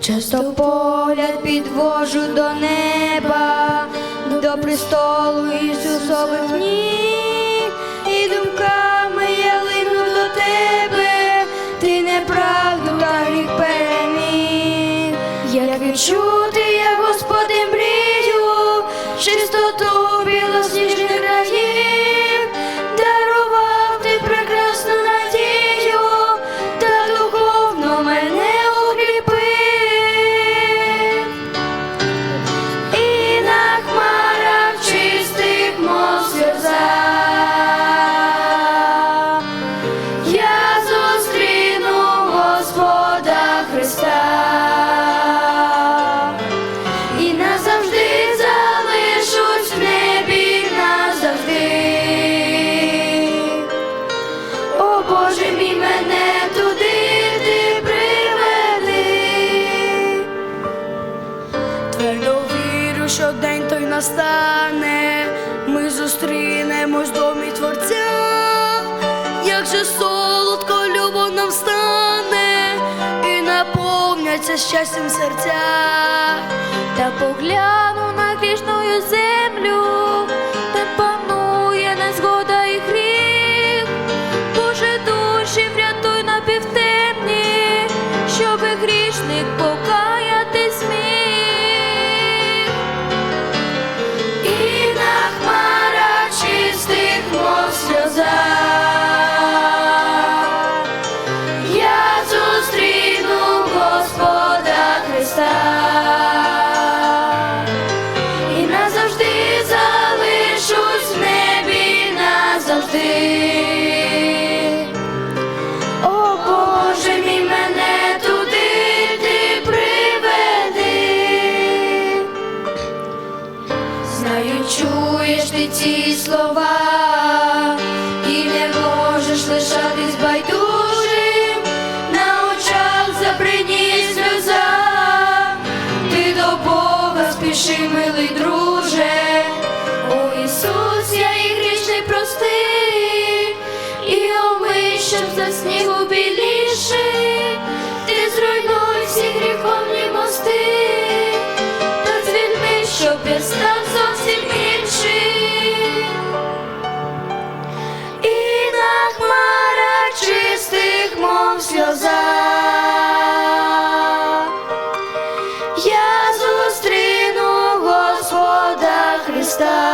Часто погляд підвожу до неба, до престолу Ісусових ніг, і думками я лину до тебе, ти неправду та гріх переміг. Як відчути настане, ми зустрінемось в домі Творця, як же солодко любов нам стане, і наповняться щастям серця, та погляну на грішною землю, назавжди. О Боже мій мене туди ти приведи. Знаю, чуєш ти ці слова, і омий, щоб за снігу біліший, ти зруйнуй всі гріховні мости, та звільни, щоб я став зовсім іншим. І на хмарах чистих, мов сльоза. Я зустріну Господа Христа